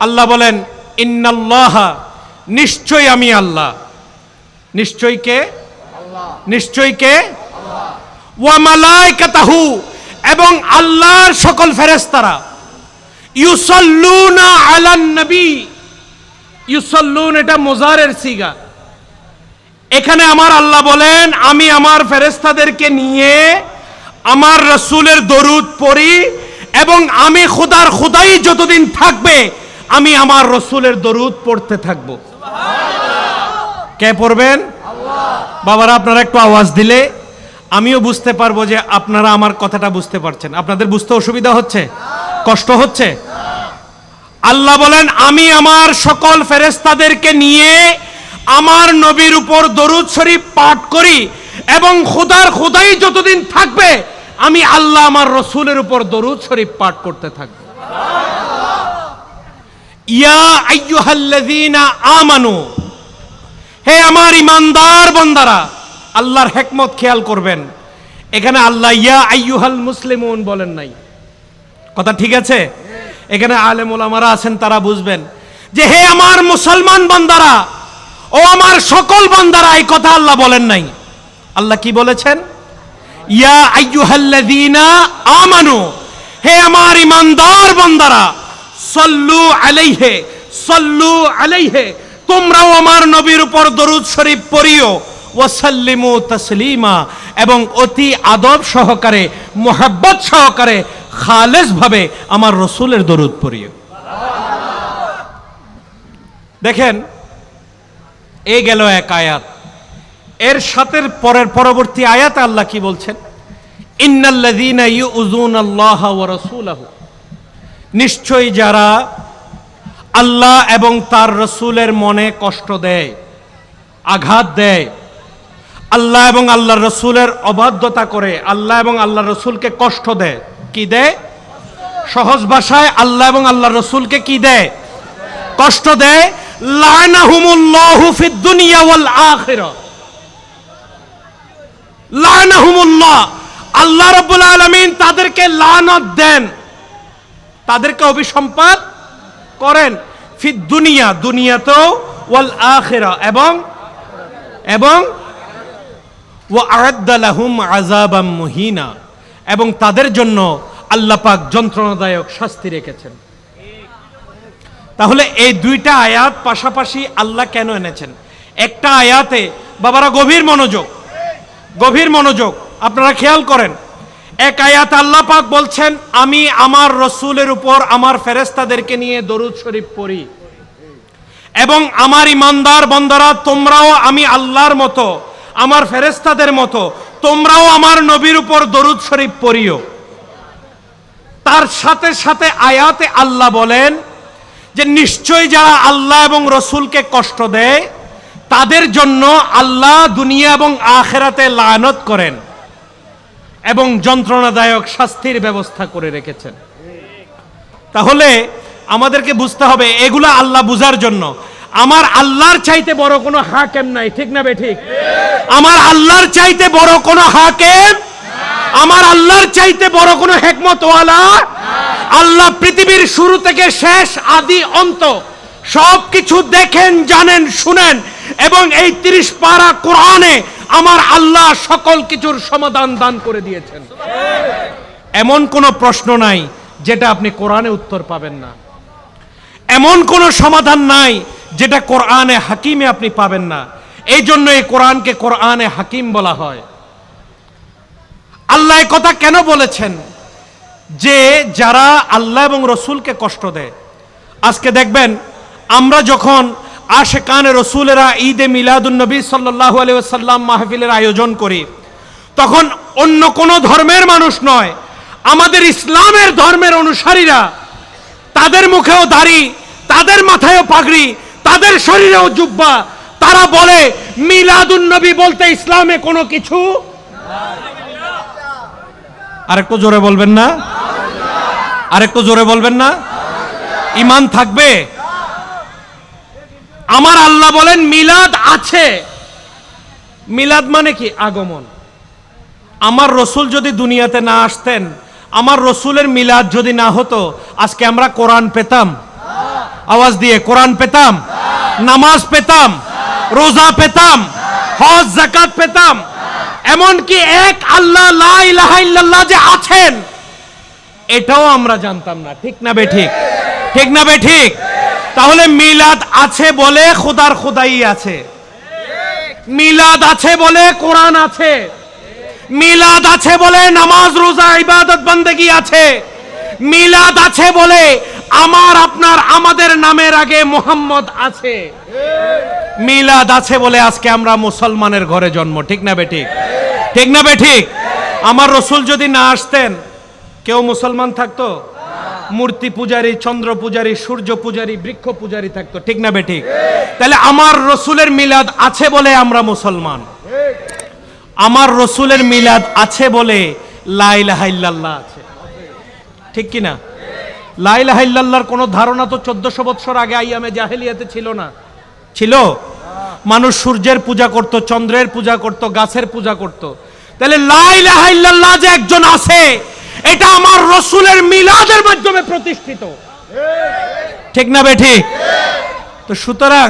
আল্লাহ বলেন, ইন্নাল্লাহ নিশ্চয় আমি আল্লাহ। নিশ্চয় কে? নিশ্চয় কে? ওয়া মালাইকাতাহু এবং আল্লাহর সকল ফেরেশতারা। ইউসাল্লুনা আলান নবী। ইউসাল্লুন এটা মোজারের সিগা। এখানে আমার আল্লাহ বলেন, আমি আমার ফেরেস্তাদেরকে নিয়ে আমার রসুলের দরুদ পড়ি এবং আমি খুদার খুদাই যতদিন থাকবে, আমি আমার রসুলের দরুদ পড়তে থাকব। কে পড়বেন? বাবারা, আপনারা একটু আওয়াজ দিলে আমিও বুঝতে পারব যে আপনারা আমার কথাটা বুঝতে পারছেন। আপনাদের বুঝতে অসুবিধা হচ্ছে? কষ্ট হচ্ছে? আল্লাহ বলেন, আমি আমার সকল ফেরেস্তাদেরকে নিয়ে আমার নবীর উপর দরুদ শরীফ পাঠ করি এবং খুদার খুদাই যতদিন থাকবে আমি আল্লাহ আমার রসুলের উপর দরুদ শরীফ পাঠ করতে থাকব ইয়া আইয়ুহাল্লাযীনা আমানু। হে আমার ইমানদার বন্দারা, আল্লাহর হেকমত খেয়াল করবেন। এখানে আল্লাহ ইয়া আইয়ুহাল মুসলিমুন বলেন নাই। কথা ঠিক আছে? এখানে আলেম ওলামারা আছেন, তারা বুঝবেন। যে হে আমার মুসলমান বান্দারা, ও আমার সকল বান্দারা, এই কথা আল্লাহ বলেন নাই। আল্লাহ কি বলেছেন? ইয়া আইয়ুহাল্লাযীনা আমানু, হে আমার ইমানদার বান্দারা, সল্লু আলাইহে সল্লু আলাইহে, তোমরাও আমার নবীর উপর দরুদ শরীফ পড়িও, ওয়াসাল্লিমু তাসলিমা, এবং অতি আদব সহকারে, মোহাব্বত সহকারে খালেস ভাবে আমার রসুলের দরুদ পড়িও। দেখেন, এই গেল এক আয়াত। এর সাথে পরের পরবর্তী আয়াত আল্লাহ কি বলছেন? ইন্নাল্লাযীনা নিশ্চয়ই যারা আল্লাহ এবং তার রসুলের মনে কষ্ট দেয়, আঘাত দেয়, আল্লাহ এবং আল্লাহ রসুলের অবাধ্যতা করে, আল্লাহ এবং আল্লাহ রসুলকে কষ্ট দেয়, কি দেয়? সহজ ভাষায় আল্লাহ এবং আল্লাহ রসুলকে কি দেয়? কষ্ট দেয়। লানাহুমুল্লাহু ফিদ দুনিয়া ওয়াল লানাহুমুল্লাহ। আল্লাহ রাব্বুল আলামিন তাদেরকে লানত দেন। তাদেরকে অভিসম্পাদ করেন। ফিদ দুনিয়া, দুনিয়াতেও ওয়াল আখিরা। এবং এবং ওয়া আরাদ্দালাহুম আযাবাম মুহিনা। এবং তাদের জন্য আল্লাহ পাক যন্ত্রণাদায়ক শাস্তি রেখেছেন। তাহলে এই দুইটা আয়াত পাশাপাশি আল্লাহ কেন এনেছেন? একটা আয়াতে বাবারা গভীর মনোযোগ গভীর মনোযোগ, আপনারা খেয়াল করেন। এক আয়াত আল্লাহ পাক বলছেন, আমি আমার রসুলের উপর আমার ফেরেস্তাদেরকে নিয়ে দরুদ শরীফ পড়ি। এবং আমার ইমানদার বন্দারা, তোমরাও আমি আল্লাহর মতো, আমার ফেরেস্তাদের মতো, তোমরাও আমার নবীর উপর দরুদ শরীফ পড়িও। তার সাথে সাথে আয়াতে আল্লাহ বলেন যে নিশ্চয় যারা আল্লাহ এবং রসুলকে কষ্ট দেয় তাদের জন্য আল্লাহ দুনিয়া এবং আখেরাতে লায়নত করেন এবং যন্ত্রণাদায়ক শাস্তির ব্যবস্থা করে রেখেছেন। তাহলে আমাদেরকে বুঝতে হবে, এগুলা আল্লাহ বুঝার জন্য। আমার আল্লাহর চাইতে বড় কোনো হাকেম নাই, ঠিক না বে ঠিক? আমার আল্লাহর চাইতে বড় কোনো হাকেম আমার আল্লাহর চাইতে বড় কোনো হেকমতওয়ালা আল্লাহ পৃথিবীর শুরু থেকে শেষ আদি অন্ত সব কিছু দেখেন, জানেন, শুনেন। এবং এই তিরিশ পারা কোরআনে আমার আল্লাহ সকল কিছুর সমাধান দান করে দিয়েছেন। এমন কোনো প্রশ্ন নাই যেটা আপনি কোরআনে উত্তর পাবেন না। এমন কোনো সমাধান নাই যেটা কোরআনে হাকিমে আপনি পাবেন না। এই জন্য এই কোরআনকে কোরআনে হাকিম বলা হয়। আল্লাহ কথা কেন বলেছেন? যে যারা আল্লাহ এবং রসুলকে কষ্ট দেয়। আজকে দেখবেন, আমরা যখন আশে কানে রসুলেরা ঈদে মিলাদুন নবী সাল্লাহ আলিয়াল্লাম মাহফিলের আয়োজন করি। তখন অন্য কোনো ধর্মের মানুষ নয়, আমাদের ইসলামের ধর্মের অনুসারীরা তাদের মুখেও দাড়ি, তাদের মাথায়ও পাগড়ি, তাদের শরীরেও জুব্বা, তারা বলে, মিলাদুন নবী বলতে ইসলামে কোনো কিছু আরেকটু জোরে বলবেন না? আরেকটু জোরে বলবেন না? ইমান থাকবে? আমার আল্লাহ বলেন মিলাদ আছে। মিলাদ মানে কি? আগমন। আমার রসুল যদি দুনিয়াতে না আসতেন, আমার রসুলের মিলাদ যদি না হতো, আজকে আমরা কোরআন পেতাম। আওয়াজ দিয়ে, কোরআন পেতাম। নামাজ পেতাম। রোজা পেতাম। হজ জাকাত পেতাম। এমনকি এক আল্লাহ লা ইলাহা ইল্লাল্লাহ যে আছেন, এটাও আমরা জানতাম না। ঠিক না বে ঠিক? ঠিক না বে ঠিক? তাহলে মিলাদ আছে বলে খোদার খোদাই আছে। মিলাদ আছে বলে কোরআন আছে। মিলাদ আছে বলে নামাজ, রোজা, ইবাদত, বন্দেগি আছে। মিলাদ আছে বলে আমার, আপনার, আমাদের নামের আগে মোহাম্মদ আছে। মিলাদ আছে বলে আজকে আমরা মুসলমানের ঘরে জন্ম। ঠিক না বেঠিক ঠিক? না বেঠিক আমার রসুল যদি না আসতেন, কেউ মুসলমান থাকতো? মূর্তি পূজারী, চন্দ্র পূজারী, সূর্য পূজারী, বৃক্ষ পূজারী থাকতো। ঠিক না বে ঠিক? তাহলে আমার রসুলের মিলাদ আছে বলে আমরা মুসলমান। আমার রসুলের মিলাদ আছে বলে লাইলাহাইল্লাহ আছে। ঠিক কি না? লাইলাহাইল্লাহর কোনো ধারণা তো চোদ্দশো বৎসর আগে আইয়ামে জাহেলিয়াতে ছিল না। ছিল? মানুষ সূর্যের পূজা করত, চন্দ্রের পূজা করত, গাছের পূজা করত। তাহলে লাইলাহাইল্লাহ যে একজন আছে এটা আমার রসুলের মিলাদের মাধ্যমে প্রতিষ্ঠিত। ঠিক না বে ঠিক? তো সুতরাং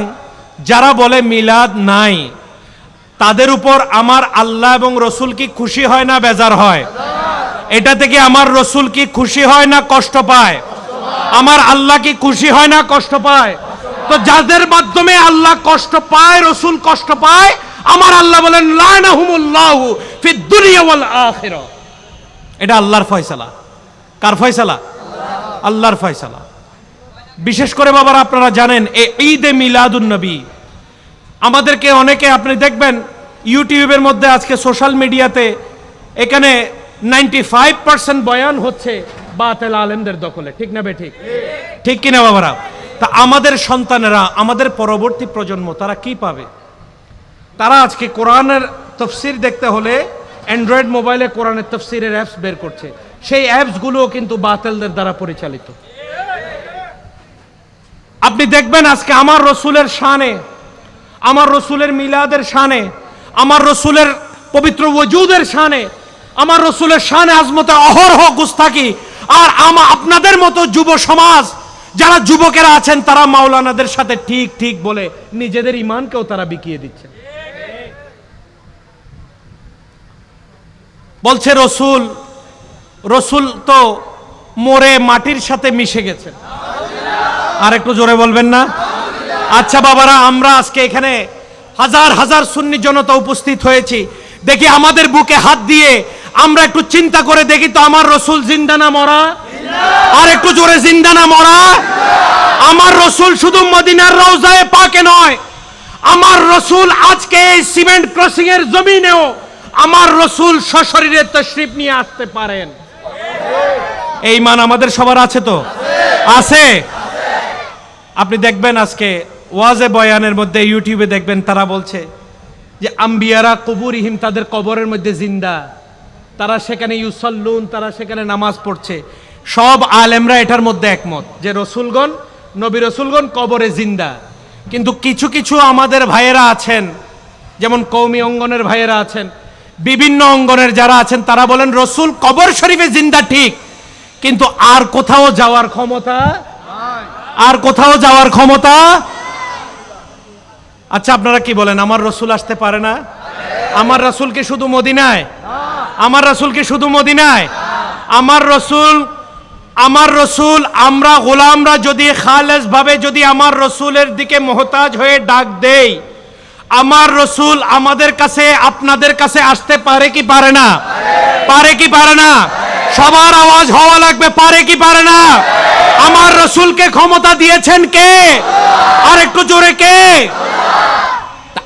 যারা বলে মিলাদ নাই, তাদের উপর আমার আল্লাহ এবং রসুল কি খুশি হয় না বেজার হয়? এটা থেকে আমার রসুল কি খুশি হয় না কষ্ট পায়? আমার আল্লাহ কি খুশি হয় না কষ্ট পায়? তো যাদের মাধ্যমে আল্লাহ কষ্ট পায়, রসুল কষ্ট পায়, আমার আল্লাহ বলেন, লানাহুমুল্লাহু ফিদ দুনিয়া ওয়াল আখিরা এটা আল্লাহর ফয়সালা। কার ফয়সালা? আল্লাহর ফয়সালা। বিশেষ করে বাবারা, আপনারা জানেন এই ঈদে মিলাদুন নবী। আমাদেরকে অনেকে, আপনি দেখবেন, ইউটিউবের মধ্যে আজকে সোশ্যাল মিডিয়াতে এখানে নাইনটি ফাইভ পার্সেন্ট বয়ান হচ্ছে বাতেল আলেমদের দখলে। ঠিক না বে ঠিক? ঠিক কিনা বাবারা? তা আমাদের সন্তানেরা, আমাদের পরবর্তী প্রজন্ম, তারা কি পাবে? তারা আজকে কোরআনের তফসির দেখতে হলে অ্যান্ড্রয়েড মোবাইলে কোরআনের তফসিরের অ্যাপস বের করছে। সেই অ্যাপসগুলোও কিন্তু বাতেলদের দ্বারা পরিচালিত। আপনি দেখবেন আজকে আমার রসুলের শানে, আমার রসুলের মিলাদের শানে, আমার রসুলের পবিত্র ওজুদের শানে, আমার রসুলের শানে আজমতে অহরহ গুস্তাকি আর আমা আপনাদের মতো যুব সমাজ, যারা যুবকেরা আছেন, তারা মাওলানাদের সাথে ঠিক ঠিক বলে নিজেদের ইমানকেও তারা বিকিয়ে দিচ্ছে। বলছে, রসুল রসুল তো মরে মাটির সাথে মিশে গেছে। আর একটু জোরে বলবেন না? আচ্ছা বাবারা, আমরা আজকে এখানে হাজার হাজার সুন্নি জনতা উপস্থিত হয়েছি। দেখি আমাদের বুকে হাত দিয়ে আমরা একটু চিন্তা করে দেখি তো আমার রসুল জিন্দানা মরা? আর একটু জোরে জিন্দানা মরা? আমার রসুল শুধু মদিনার রওজায় পাকে নয়, আমার রসুল আজকে এই সিমেন্ট ক্রসিং এর জমিনেও আমার রসুল সশরীরে তশরিফ নিয়ে আসতে পারেন। এই মান আমাদের সবার আছে তো? আছে? আপনি দেখবেন আজকে ওয়াজে বয়ানের মধ্যে ইউটিউবে দেখবেন তারা বলছে যে আম্বিয়ারা কবুরিহিম তাদের কবরের মধ্যে জিন্দা। তারা সেখানে ইউসল্লুন, তারা সেখানে নামাজ পড়ছে। সব আলেমরা এটার মধ্যে একমত যে রসুলগণ, নবী রসুলগণ কবরে জিন্দা। কিন্তু কিছু কিছু আমাদের ভাইয়েরা আছেন, যেমন কৌমি অঙ্গনের ভাইয়েরা আছেন বিভিন্ন অঙ্গনের যারা আছেন তারা বলেন রসুল কবর শরীফে জিন্দা ঠিক কিন্তু আর কোথাও যাওয়ার ক্ষমতা আর কোথাও যাওয়ার ক্ষমতা আচ্ছা আপনারা কি বলেন আমার রসুল আসতে পারে না? আমার রসুল কি শুধু মদিনায়? আমার রসুল কি শুধু মদিনায়? আমার রসুল আমার রসুল আমরা গোলামরা যদি খালেজ ভাবে যদি আমার রসুলের দিকে মোহতাজ হয়ে ডাক দেই আমার রসুল আমাদের কাছে, আপনাদের কাছে আসতে পারে কি পারে না? পারে কি পারে না? সবার আওয়াজ হওয়া লাগবে, পারে কি পারে না? আমার রসুলকে ক্ষমতা দিয়েছেন কে? আর একটু জোরে কে?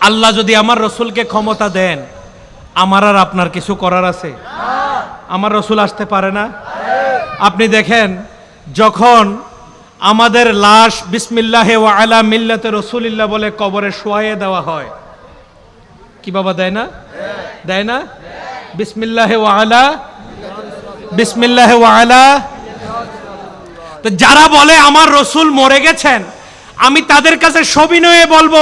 আল্লাহ যদি আমার রসুলকে ক্ষমতা দেন, আমার আর আপনার কিছু করার আছে? আমার রসুল আসতে পারে না? আপনি দেখেন, যখন আমাদের লাশ বিসমিল্লাহে ওয়া আলা মিল্লাতে রসুলিল্লাহ বলে কবরে শোয়াইয়ে দেওয়া হয়। কি বাবা, দেয় না? দেয় না? বিসমিল্লাহে ওয়া আলা, বিসমিল্লাহে ওয়া আলা। তো যারা বলে আমার রসুল মরে গেছেন, আমি তাদের কাছে সবিনয়ে বলব,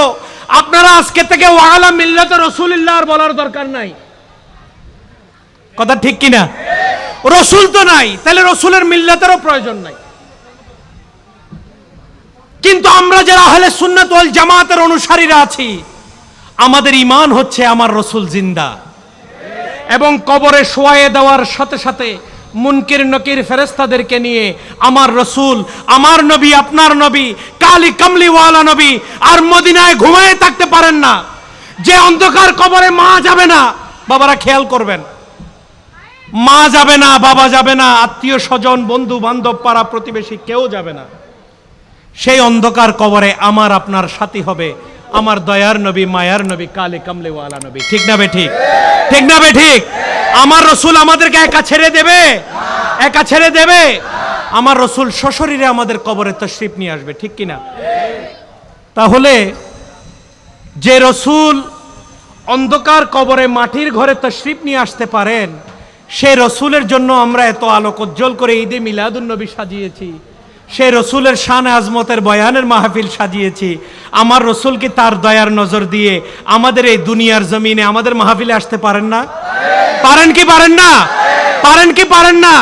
আপনারা আজকে থেকে ওয়ালা মিল্লাতে রসুলিল্লাহ আর বলার দরকার নাই। কথা ঠিক কিনা? রসুল তো নাই, তাহলে রসুলের মিল্লাতেরও প্রয়োজন নাই। কিন্তু আমরা যারা আহলে সুন্নাত ওয়াল জামাতের অনুসারীরা আছি, আমাদের ইমান হচ্ছে আমার রসুল জিন্দা। এবং কবরে শোয়ায়ে দেওয়ার সাথে সাথে মুনকির নকির ফেরেস্তাদেরকে নিয়ে আমার রসুল, আমার নবী, আপনার নবী, কালি কামলিওয়ালা নবী আর মদিনায় ঘুমায়ে থাকতে পারেন না। যে অন্ধকার কবরে মা যাবে না, বাবারা খেয়াল করবেন। মা যাবে না, বাবা যাবে না, আত্মীয় স্বজন বন্ধু বান্ধব পাড়া প্রতিবেশী কেউ যাবে না। সেই অন্ধকার কবরে আমার আপনার সাথী হবে। আমার দয়ার নবী, মায়ার নবী, কালে কামলেওয়ালা নবী। ঠিক না বে ঠিক? ঠিক না বে ঠিক? আমার রসুল আমাদেরকে একা ছেড়ে দেবে? একা ছেড়ে দেবে? আমার রসুল সশরীরে আমাদের কবরে তশরিফ নিয়ে আসবে, ঠিক কিনা? তাহলে যে রসুল অন্ধকার কবরে মাটির ঘরে তশরিফ নিয়ে আসতে পারেন, সে রসুলের জন্য আমরা এত আলোক উজ্জ্বল করে ঈদে মিলাদুল নবী সাজিয়েছি। সে রসুলের শান আজমতের বয়ানের মাহফিল সাজিয়েছি। আমার রসুল কি তার দয়ার নজর দিয়ে আমাদের এই দুনিয়ার জমিনে আমাদের মাহফিলে আসতে পারেন না? পারেন কি পারেন না? পারেন কি পারেন না?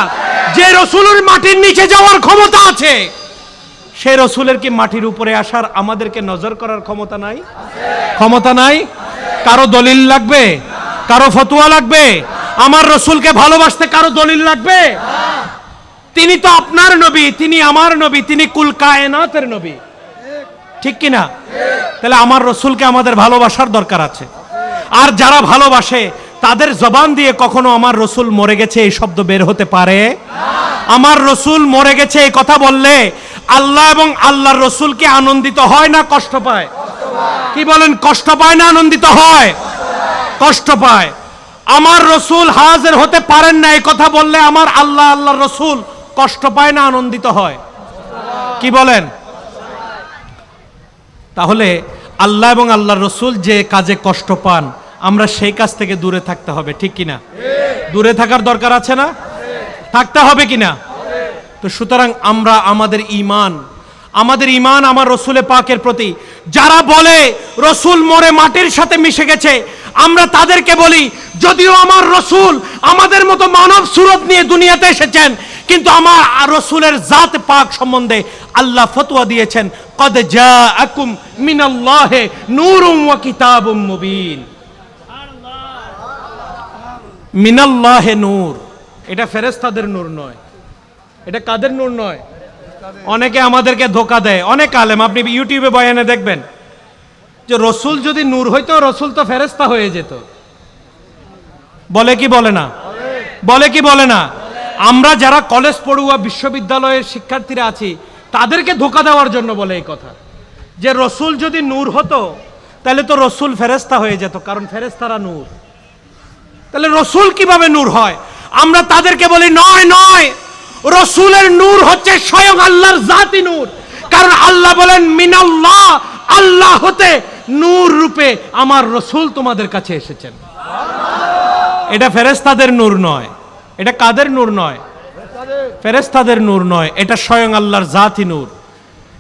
যে রসুলের মাটির নিচে যাওয়ার ক্ষমতা আছে, সে রসুলের কি মাটির উপরে আসার আমাদেরকে নজর করার ক্ষমতা নাই? ক্ষমতা নাই? কারও দলিল লাগবে? কারও ফতুয়া লাগবে? আমার রসুলকে ভালোবাসতে কারও দলিল লাগবে? তিনি তো আপনার নবী, তিনি আমার নবী, তিনি কুল কায়নাতের নবী। ঠিক কি না তাহলে আমার রসুলকে আমাদের ভালোবাসার দরকার আছে। আর যারা ভালোবাসে, তাদের জবান দিয়ে কখনো আমার রসুল মরে গেছে এই শব্দ বের হতে পারে? আমার রসুল মরে গেছে এই কথা বললে আল্লাহ এবং আল্লাহর রসুল কি আনন্দিত হয় না কষ্ট পায়? কি বলেন, কষ্ট পায় না আনন্দিত হয়? কষ্ট পায়। আমার রসুল হাজির হতে পারেন না এই কথা বললে আমার আল্লাহ, আল্লাহর রসুল কষ্ট পায় না আনন্দিত হয়? কি বলেন? তাহলে আল্লাহ এবং আল্লাহর রসুল যে কাজে কষ্ট পান, আমরা সেই কাজ থেকে দূরে থাকতে হবে, ঠিক কিনা? দূরে থাকার দরকার আছে না? থাকতে হবে কিনা? তো সুতরাং আমরা আমাদের ইমান আমাদের ইমান আমার রসুলে পাকের প্রতি। যারা বলে রসুল মরে মাটির সাথে মিশে গেছে, আমরা তাদেরকে বলি, যদিও আমার রসুল আমাদের মতো মানব সুরত নিয়ে দুনিয়াতে এসেছেন কিন্তু আমার রসুলের জাত পাক সম্বন্ধে আল্লাহ ফতোয়া দিয়েছেন, কদ আকুম মিনাল্লাহে ওয়া কিতাবুম মুবিন। মিনাল্লাহে নূর। এটা ফেরেস্তাদের নূর নয়। এটা কাদের নূর নয়? অনেকে আমাদেরকে ধোকা দেয়। অনেক আলেম, আপনি ইউটিউবে বয়ানে দেখবেন যে রসুল যদি নূর হইতো, রসুল তো ফেরেস্তা হয়ে যেত। বলে কি বলে না? বলে কি বলে না? আমরা যারা কলেজ পড়ুয়া, বিশ্ববিদ্যালয়ের শিক্ষার্থীরা আছি, তাদেরকে ধোকা দেওয়ার জন্য বলে এই কথা। যে রসুল যদি নূর হতো, তাহলে তো রসুল ফেরেস্তা হয়ে যেত, কারণ ফেরেস্তারা নূর। তাহলে রসুল কীভাবে নূর হয়? আমরা তাদেরকে বলি, নয় নয়, রসুলের নূর হচ্ছে স্বয়ং আল্লাহর জাতি নূর। কারণ আল্লাহ বলেন, মিনাল্লাহ, আল্লাহ হতে নূর রূপে আমার রসুল তোমাদের কাছে এসেছেন। এটা ফেরেস্তাদের নূর নয়। এটা কাদের নূর নয়? ফেরেস্তাদের নূর নয়, এটা স্বয়ং আল্লাহর জাতি নূর।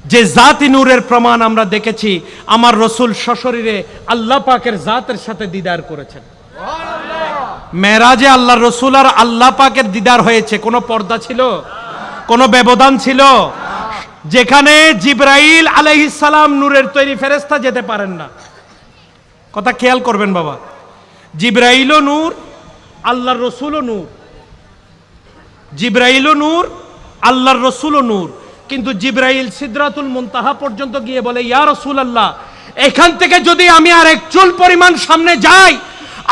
যে জাতি নূরের প্রমাণ আমরা দেখেছি, আমার রসুল সশরীরে আল্লাহ পাকের জাতের সাথে দিদার করেছেন। মেরাজে আল্লাহ রসুল আর আল্লাহ পাকের দিদার হয়েছে। কোনো পর্দা ছিল? কোনো ব্যবধান ছিল? যেখানে জিব্রাইল আলাইহিসালাম নূরের তৈরি ফেরেস্তা যেতে পারেন না। কথা খেয়াল করবেন বাবা। জিব্রাইলও নূর, আল্লাহর রসুলও নূর। জিব্রাইলও নূর, আল্লাহর রসুলও নূর। কিন্তু জিব্রাইল সিদ্রাতুল মুনতাহা পর্যন্ত গিয়ে বলে, ইয়া রসুল আল্লাহ এখান থেকে যদি আমি আর এক চুল পরিমাণ সামনে যাই,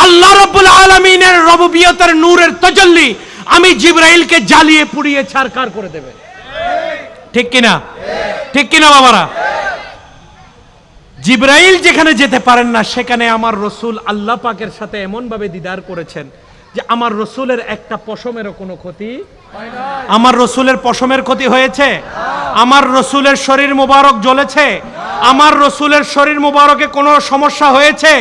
আল্লাহ রব্বুল আলমিনের রববিয়তের নূরের তজল্লি আমি জিব্রাইলকে জ্বালিয়ে পুড়িয়ে ছারকার করে দেবে। ঠিক কিনা? ঠিক কিনা বাবারা? জিব্রাইল যেখানে যেতে পারেন না, সেখানে আমার রসুল আল্লাহ পাকের সাথে এমনভাবে দিদার করেছেন যে আমার রসুলের একটা পশমেরও কোনো ক্ষতি? আমার রসুলের পশমের ক্ষতি হয়েছে? আমার রসুলের শরীর মুবারক জ্বলেছে? আমার রসুলের শরীর মুবারকে কোনো সমস্যা হয়েছে?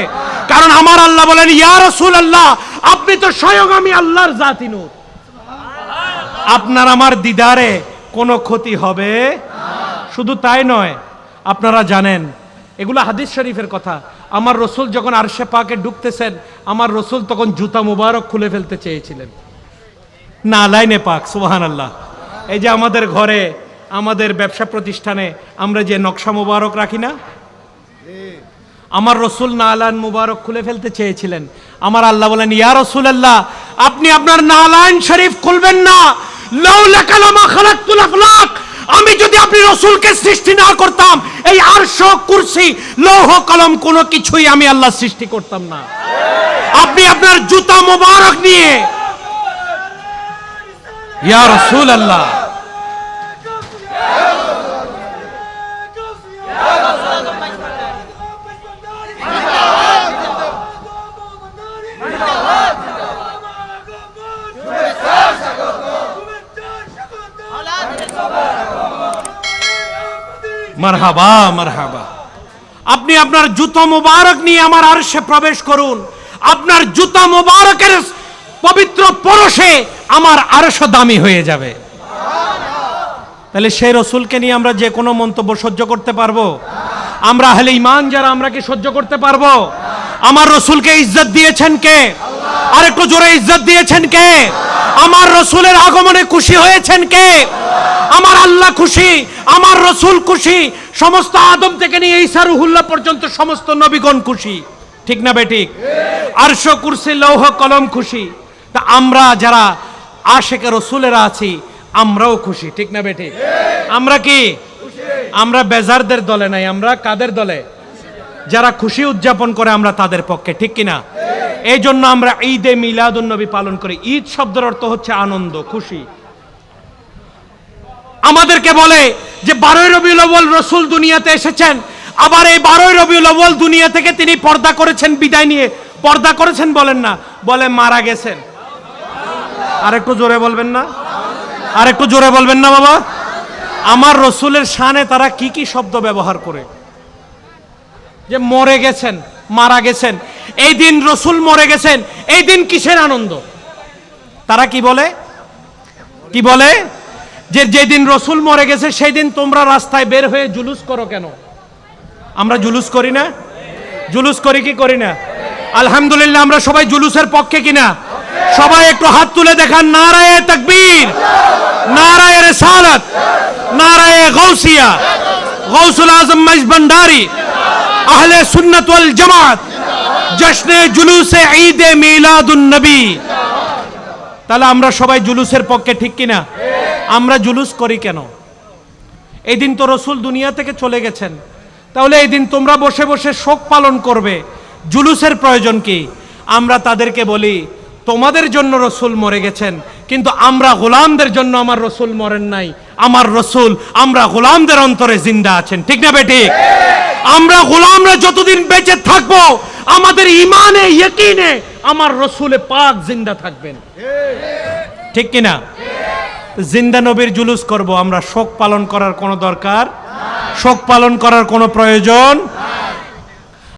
কারণ আমার আল্লাহ বলেন, ইয়া রসুল আল্লাহ আপনি তো স্বয়ং আমি আল্লাহর জাতি নূর। আপনার আমার দিদারে কোনো ক্ষতি হবে? শুধু তাই নয়, আপনারা জানেন, এগুলো হাদিস শরীফের কথা। আমার রসুল যখন আরশে পাকে ঢুকতেছেন আমার রসুল তখন জুতা মুবারক খুলে ফেলতে চেয়েছিলেন। না, লাইনে পাক সুবাহান আল্লাহ এই যে আমাদের ঘরে, আমাদের ব্যবসা প্রতিষ্ঠানে আমরা যে নকশা মুবারক রাখি না, আমার রসুল নালান মুবারক খুলে ফেলতে চেয়েছিলেন। আমার আল্লাহ বলেন, ইয়া রসুল আল্লাহ আপনি আপনার নালান শরীফ খুলবেন না। লাউলা কালামা খালাকুল আফলাক আমি যদি আপনি রসুলকে সৃষ্টি না করতাম, এই আরশ, কুরসি, লৌহ, কলম, কোনো কিছুই আমি আল্লাহ সৃষ্টি করতাম না। আপনি আপনার জুতা মোবারক নিয়ে, ইয়া রসুল আল্লাহ মারহাবা মারহাবা। আপনি আপনার জুতো মোবারক নিয়ে আমার আরশে প্রবেশ করুন। আপনার জুতা মোবারকের পবিত্র পরশে আমার আরশ দামি হয়ে যাবে। তাহলে সেই রসুলকে নিয়ে আমরা যে কোনো মন্তব্য সহ্য করতে পারব? আমরা হলে ইমান যারা, আমরা কি সহ্য করতে পারব? আমার রসুলকে ইজ্জত দিয়েছেন কে? আর একটু জোরে ইজ্জত দিয়েছেন কে? আমার রসুলের আগমনে খুশি হয়েছেন কে? আমার আল্লাহ খুশি, আমার রসুল খুশি, সমস্ত আদম থেকে নিয়ে ঈসা রুহুল্লাহ পর্যন্ত সমস্ত নবীগণ খুশি। ঠিক না বেঠিক? আরশ কুরসি, লৌহ কলম খুশি। তা আমরা যারা আশেকে রসুলেরা আছি, আমরাও খুশি। ঠিক না বেঠিক? আমরা কি? আমরা বেজারদের দলে নাই, আমরা কাদের দলে? যারা খুশি উদযাপন করে আমরা তাদের পক্ষে, ঠিক কিনা? এই জন্য আমরা ঈদে মিলাদুন নবী পালন করি। ঈদ শব্দের অর্থ হচ্ছে আনন্দ, খুশি। আমাদেরকে বলে যে, বারোই রবিউল আউ্বাল রসুল দুনিয়াতে এসেছেন। আবার এই বারোই রবিউল আউ্বাল দুনিয়া থেকে তিনি পর্দা করেছেন, বিদায় নিয়ে। পর্দা করেছেন বলেন না, বলে মারা গেছেন। আর একটু জোরে বলবেন না? আর একটু জোরে বলবেন না বাবা? আমার রসুলের শানে তারা কি কি শব্দ ব্যবহার করে? যে, মরে গেছেন, মারা গেছেন। এই দিন রসুল মরে গেছেন, এই দিন কিসের আনন্দ? তারা কি বলে? কি বলে? যে যেদিন রসুল মরে গেছে সেই দিন তোমরা রাস্তায় বের হয়ে জুলুস করো কেন? আমরা জুলুস করি না? জুলুস করি কি করি না? আলহামদুলিল্লাহ, আমরা সবাই জুলুসের পক্ষে কিনা? সবাই একটু হাত তুলে দেখান, নারায়ে তাকবীর, নারায়ে রেসালাত, নারায়ে গৌসিয়া গৌসুল আজম মাইজ আহলে সুন্নাত ওয়াল জামাত। জশ্নে জুলুসে ঈদে মিলাদুন নবী। তাহলে আমরা সবাই জুলুসের পক্ষে ঠিক কিনা? আমরা জুলুস করি কেন? এই দিন তো রসুল দুনিয়া থেকে চলে গেছেন। তাহলে এই দিন তোমরা বসে বসে শোক পালন করবে। জুলুসের প্রয়োজন কি? আমরা তাদেরকে বলি, তোমাদের জন্য রসুল মরে গেছেন, কিন্তু আমরা গোলামদের জন্য আমার রসুল মরেন নাই। আমার রসুল, আমরা গোলামদের অন্তরে জিন্দা আছেন। ঠিক না বেটি আমরা গোলামরা যতদিন বেঁচে থাকব, আমাদের ইমানে ইয়কিনে আমার রসুলে পাক জিন্দা থাকবেন। ঠিক কিনা? জিন্দা নবীর জুলুস করব, আমরা শোক পালন করার কোনো দরকার? শোক পালন করার কোনো প্রয়োজন?